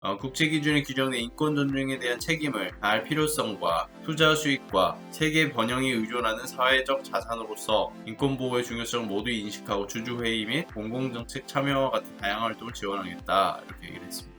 어, 국제 기준에 규정된 인권 존중에 대한 책임을 다할 필요성과 투자 수익과 세계 번영에 의존하는 사회적 자산으로서 인권 보호의 중요성을 모두 인식하고 주주 회의 및 공공 정책 참여와 같은 다양한 활동을 지원하겠다 이렇게 얘기를 했습니다.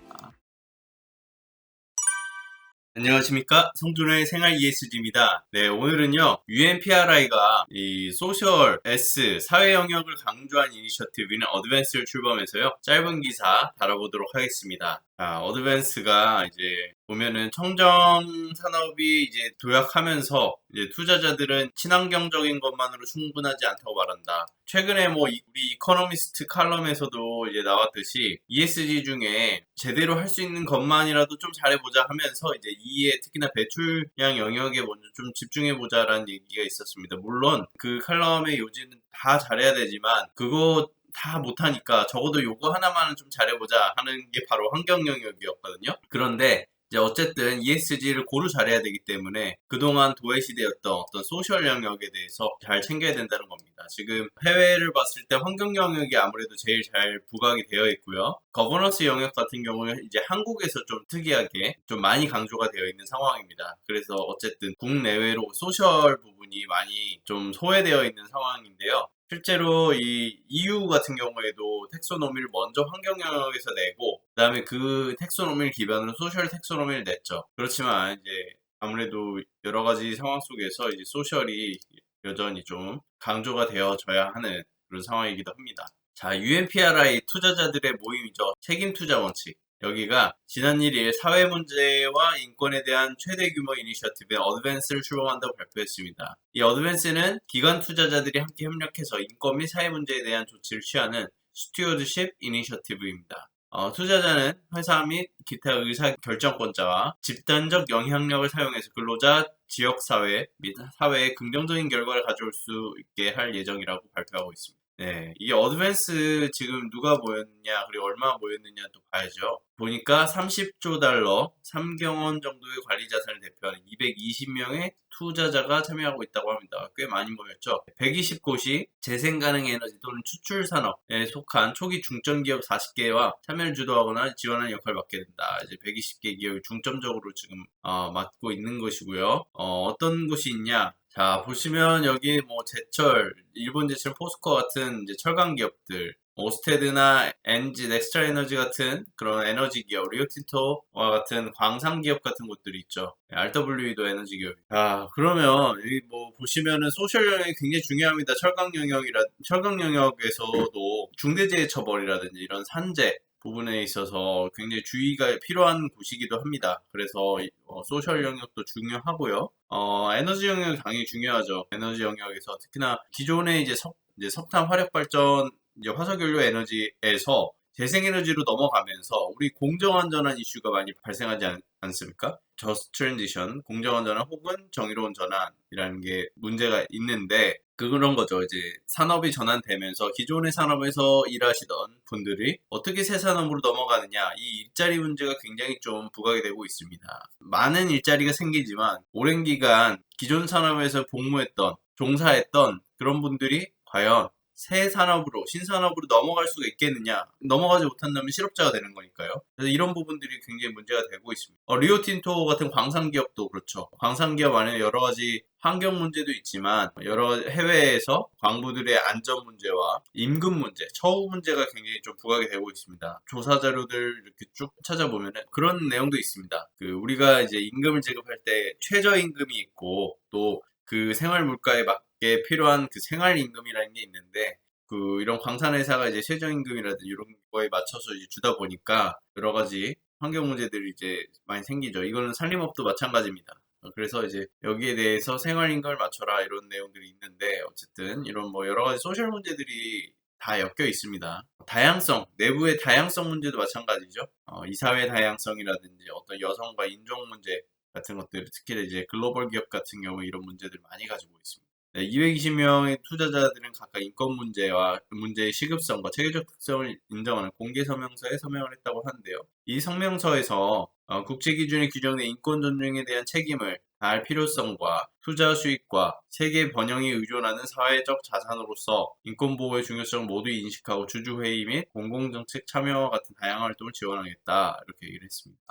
안녕하십니까 성준의 생활 ESG입니다. 네 오늘은요 UNPRI가 이 소셜 S 사회 영역을 강조한 이니셔티브인 어드밴스를 출범해서요 짧은 기사 다뤄보도록 하겠습니다. 아, 어드밴스가 이제 보면은 청정 산업이 이제 도약하면서 이제 투자자들은 친환경적인 것만으로 충분하지 않다고 말한다. 최근에 뭐 이- 우리 이코노미스트 칼럼에서도 이제 나왔듯이 ESG 중에 제대로 할 수 있는 것만이라도 좀 잘해보자 하면서 이제 이에 특히나 배출량 영역에 먼저 좀 집중해보자라는 얘기가 있었습니다. 물론 그 칼럼의 요지는 다 잘해야 되지만 그거 다 못하니까 적어도 요거 하나만은 좀 잘해보자 하는 게 바로 환경 영역이었거든요. 그런데 이제 어쨌든 ESG를 고루 잘해야 되기 때문에 그동안 도외시되었던 어떤 소셜 영역에 대해서 잘 챙겨야 된다는 겁니다. 지금 해외를 봤을 때 환경 영역이 아무래도 제일 잘 부각이 되어 있고요. 거버넌스 영역 같은 경우는 이제 한국에서 좀 특이하게 좀 많이 강조가 되어 있는 상황입니다. 그래서 어쨌든 국내외로 소셜 부분이 많이 좀 소외되어 있는 상황인데요. 실제로 이 EU 같은 경우에도 텍소노미를 먼저 환경 영역에서 내고 그 다음에 그 텍소노미를 기반으로 소셜 텍소노미를 냈죠. 그렇지만 이제 아무래도 여러 가지 상황 속에서 이제 소셜이 여전히 좀 강조가 되어져야 하는 그런 상황이기도 합니다. 자, UNPRI 투자자들의 모임이죠. 책임 투자 원칙. 여기가 지난 1일 사회 문제와 인권에 대한 최대 규모 이니셔티브인 어드밴스를 출범한다고 발표했습니다. 이 어드밴스는 기관 투자자들이 함께 협력해서 인권 및 사회 문제에 대한 조치를 취하는 스튜어드십 이니셔티브입니다. 어, 투자자는 회사 및 기타 의사 결정권자와 집단적 영향력을 사용해서 근로자, 지역사회 및 사회에 긍정적인 결과를 가져올 수 있게 할 예정이라고 발표하고 있습니다. 네, 이 어드밴스 지금 누가 모였냐, 그리고 얼마 모였느냐 또 봐야죠. 보니까 30조 달러, 3경 원 정도의 관리 자산을 대표하는 220명의 투자자가 참여하고 있다고 합니다. 꽤 많이 모였죠. 120곳이 재생 가능 에너지 또는 추출 산업에 속한 초기 중점 기업 40개와 참여를 주도하거나 지원하는 역할을 맡게 된다. 이제 120개 기업이 중점적으로 지금 어, 맡고 있는 것이고요. 어, 어떤 곳이 있냐? 자, 보시면 여기 뭐 제철, 일본 제철 포스코 같은 이제 철강 기업들, 오스테드나 엔지, 넥스트라 에너지 같은 그런 에너지 기업, 리오틴토와 같은 광산 기업 같은 곳들이 있죠. RWE도 에너지 기업. 자, 그러면 여기 뭐 보시면은 소셜 영역이 굉장히 중요합니다. 철강 영역이라 철강 영역에서도 중대재해 처벌이라든지 이런 산재 부분에 있어서 굉장히 주의가 필요한 곳이기도 합니다. 그래서 이- 어, 소셜 영역도 중요하고요. 어, 에너지 영역이 당연히 중요하죠. 에너지 영역에서 특히나 기존의 이제 석, 이제 석탄 화력 발전, 이제 화석연료 에너지에서 재생에너지로 넘어가면서 우리 공정안전한 이슈가 많이 발생하지 않, 않습니까? 저스트 트랜지션, 공정한 전환 혹은 정의로운 전환이라는 게 문제가 있는데 그런 거죠. 이제 산업이 전환되면서 기존의 산업에서 일하시던 분들이 어떻게 새 산업으로 넘어가느냐 이 일자리 문제가 굉장히 좀 부각이 되고 있습니다. 많은 일자리가 생기지만 오랜 기간 기존 산업에서 복무했던 종사했던 그런 분들이 과연 새 산업으로 신산업으로 넘어갈 수가 있겠느냐 넘어가지 못한다면 실업자가 되는 거니까요 그래서 이런 부분들이 굉장히 문제가 되고 있습니다 어, 리오틴토 같은 광산 기업도 그렇죠 광산 기업 안에 여러 가지 환경 문제도 있지만 여러 해외에서 광부들의 안전 문제와 임금 문제, 처우 문제가 굉장히 좀 부각이 되고 있습니다. 조사 자료들 이렇게 쭉 찾아보면 그런 내용도 있습니다. 그 우리가 이제 임금을 지급할 때 최저 임금이 있고 또 그 생활 물가에 맞게 필요한 그 생활 임금이라는 게 있는데 그 이런 광산 회사가 이제 최저 임금이라든지 이런 거에 맞춰서 이제 주다 보니까 여러 가지 환경 문제들이 이제 많이 생기죠. 이거는 산림업도 마찬가지입니다. 어, 그래서 이제 여기에 대해서 생활임금을 맞춰라 이런 내용들이 있는데 어쨌든 이런 뭐 여러 가지 소셜 문제들이 다 엮여 있습니다. 다양성, 내부의 다양성 문제도 마찬가지죠. 어, 이사회 다양성이라든지 어떤 여성과 인종 문제 같은 것들, 특히 이제 글로벌 기업 같은 경우 이런 문제들 많이 가지고 있습니다. 네, 220명의 투자자들은 각각 인권 문제와 그 문제의 시급성과 체계적 특성을 인정하는 공개 서명서에 서명을 했다고 하는데요. 이 성명서에서 어, 국제 기준에 규정된 인권 존중에 대한 책임을 다할 필요성과 투자 수익과 세계 번영에 의존하는 사회적 자산으로서 인권 보호의 중요성을 모두 인식하고 주주 회의 및 공공정책 참여와 같은 다양한 활동을 지원하겠다 이렇게 얘기를 했습니다.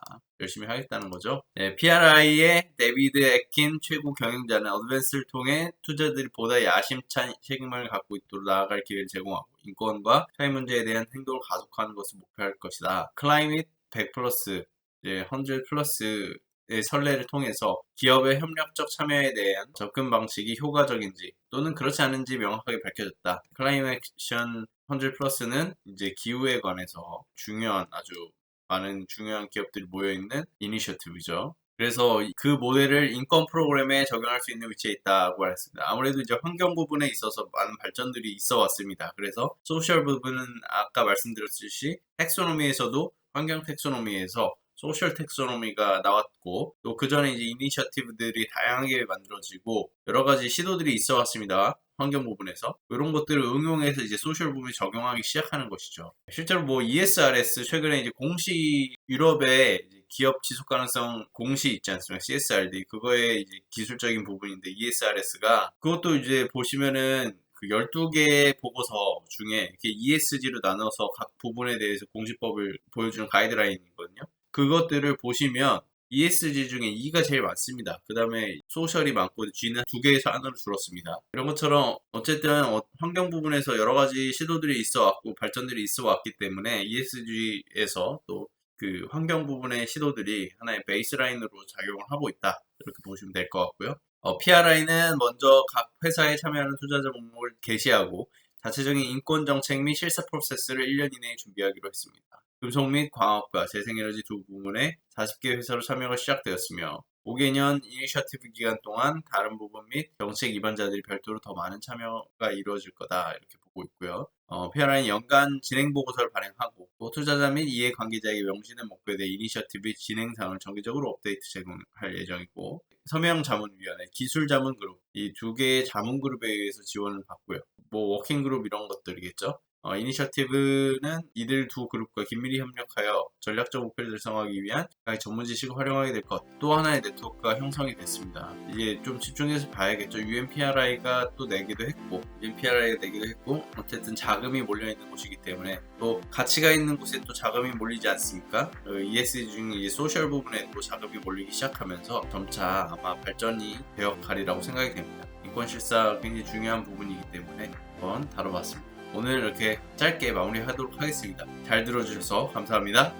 열심히 하겠다는 거죠. 네, PRI의 데비드 에킨 최고 경영자는 어드밴스를 통해 투자들이 보다 야심찬 책임을 갖고 있도록 나아갈 기회를 제공하고 인권과 사회 문제에 대한 행동을 가속화하는 것을 목표할 것이다. 클라이밋 100 플러스, 이제 100 플러스의 선례를 통해서 기업의 협력적 참여에 대한 접근 방식이 효과적인지 또는 그렇지 않은지 명확하게 밝혀졌다. 클라이밋 액션 100 플러스는 이제 기후에 관해서 중요한 아주 많은 중요한 기업들이 모여있는 이니셔티브죠. 그래서 그 모델을 인권 프로그램에 적용할 수 있는 위치에 있다고 했습니다. 아무래도 이제 환경 부분에 있어서 많은 발전들이 있어 왔습니다. 그래서 소셜 부분은 아까 말씀드렸듯이 텍소노미에서도 환경 텍소노미에서 소셜 텍소노미가 나왔고 또 그 전에 이제 이니셔티브들이 다양하게 만들어지고 여러 가지 시도들이 있어 왔습니다. 환경 부분에서 이런 것들을 응용해서 이제 소셜 부분에 적용하기 시작하는 것이죠. 실제로 뭐 ESRS 최근에 이제 공시 유럽의 기업 지속 가능성 공시 있지 않습니까? CSRD 그거의 이제 기술적인 부분인데 ESRS가 그것도 이제 보시면은 그 12개 보고서 중에 이렇게 ESG로 나눠서 각 부분에 대해서 공시법을 보여주는 가이드라인이거든요. 그것들을 보시면 ESG 중에 E가 제일 많습니다. 그 다음에 소셜이 많고 G는 두 개에서 하나로 줄었습니다. 이런 것처럼 어쨌든 어- 환경 부분에서 여러 가지 시도들이 있어 왔고 발전들이 있어 왔기 때문에 ESG에서 또 그 환경 부분의 시도들이 하나의 베이스라인으로 작용을 하고 있다. 이렇게 보시면 될 것 같고요. 어, PRI는 먼저 각 회사에 참여하는 투자자 목록을 게시하고 자체적인 인권 정책 및 실사 프로세스를 1년 이내에 준비하기로 했습니다. 금속 및 광학과 재생에너지 두 부문에 40개 회사로 참여가 시작되었으며 5개년 이니셔티브 기간 동안 다른 부분 및 정책 입안자들이 별도로 더 많은 참여가 이루어질 거다 이렇게 보고 있고요. 어, PRI는 연간 진행 보고서를 발행하고 또 투자자 및 이해 관계자에게 명시된 목표에 대해 이니셔티브 진행 사항을 정기적으로 업데이트 제공할 예정이고 서명 자문위원회, 기술 자문 그룹 이 두 개의 자문 그룹에 의해서 지원을 받고요. 뭐 워킹 그룹 이런 것들이겠죠. 어, 이니셔티브는 이들 두 그룹과 긴밀히 협력하여 전략적 목표를 달성하기 위한 전문 지식을 활용하게 될 것. 또 하나의 네트워크가 형성이 됐습니다. 이제 좀 집중해서 봐야겠죠. UNPRI가 또 내기도 했고, UNPRI가 내기도 했고, 어쨌든 자금이 몰려있는 곳이기 때문에 또 가치가 있는 곳에 또 자금이 몰리지 않습니까? 그 ESG 중 이제 소셜 부분에 또 자금이 몰리기 시작하면서 점차 아마 발전이 되어 가리라고 생각이 됩니다. 인권 실사 굉장히 중요한 부분이기 때문에 한번 다뤄봤습니다. 오늘 이렇게 짧게 마무리하도록 하겠습니다. 잘 들어주셔서 감사합니다.